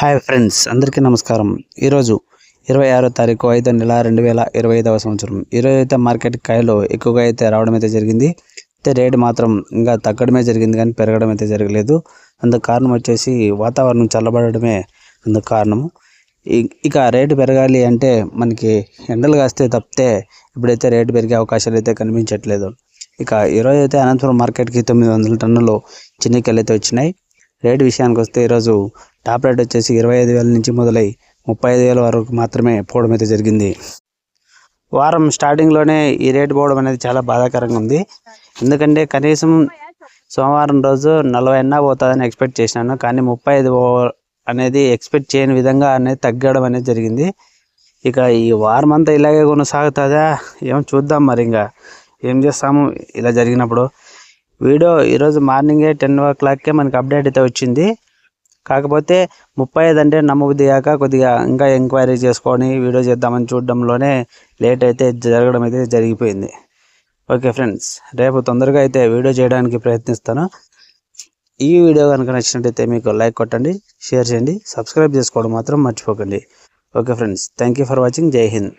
Hi friends అందరికీ నమస్కారం. ఈరోజు ఇరవై ఆరో తారీఖు ఐదో నెల రెండు వేల ఇరవై ఐదవ సంవత్సరం. ఈరోజు అయితే మార్కెట్ కాయలు ఎక్కువగా అయితే రావడం అయితే జరిగింది. అయితే రేటు మాత్రం ఇంకా తగ్గడమే జరిగింది కానీ పెరగడం అయితే జరగలేదు. అందుకు కారణం వచ్చేసి వాతావరణం చల్లబడడమే అందుకు కారణము. ఇ- ఇక రేటు పెరగాలి అంటే మనకి ఎండలు కాస్తే తప్పితే ఇప్పుడైతే రేటు పెరిగే అవకాశాలు అయితే కనిపించట్లేదు. ఇక ఈరోజు అయితే అనంతపురం మార్కెట్కి తొమ్మిది వందల టన్నులు చిన్నికలు అయితే వచ్చినాయి. రేటు విషయానికి వస్తే ఈరోజు టాప్ రేట్ వచ్చేసి ఇరవై ఐదు వేల నుంచి మొదలై ముప్పై ఐదు వేల వరకు మాత్రమే పోవడం అయితే జరిగింది. వారం స్టార్టింగ్లోనే ఈ రేటు పోవడం అనేది చాలా బాధాకరంగా ఉంది. ఎందుకంటే కనీసం సోమవారం రోజు నలభై అన్నా పోతుందని ఎక్స్పెక్ట్ చేసినాను. కానీ ముప్పై ఐదు అనేది ఎక్స్పెక్ట్ చేయని విధంగా అనేది తగ్గడం అనేది జరిగింది. ఇక ఈ వారం అంతా ఇలాగే కొనసాగుతుందా? ఏం చూద్దాం మరి ఇంకా. ఏం చేస్తాము? ఇలా జరిగినప్పుడు. వీడియో ఈరోజు మార్నింగే టెన్ ఓ క్లాక్కే మనకి అప్డేట్ అయితే వచ్చింది. కాకపోతే ముప్పై ఐదు అంటే నమ్మబుద్ధి కాక కొద్దిగా ఇంకా ఎంక్వైరీ చేసుకొని వీడియో చేద్దామని చూడడంలోనే లేట్ అయితే జరగడం అయితే జరిగిపోయింది. ఓకే ఫ్రెండ్స్ రేపు తొందరగా అయితే వీడియో చేయడానికి ప్రయత్నిస్తాను. ఈ వీడియో కనుక నచ్చినట్టయితే మీకు లైక్ కొట్టండి షేర్ చేయండి సబ్స్క్రైబ్ చేసుకోవడం మాత్రం మర్చిపోకండి. Okay friends thank you for watching. జై హింద్.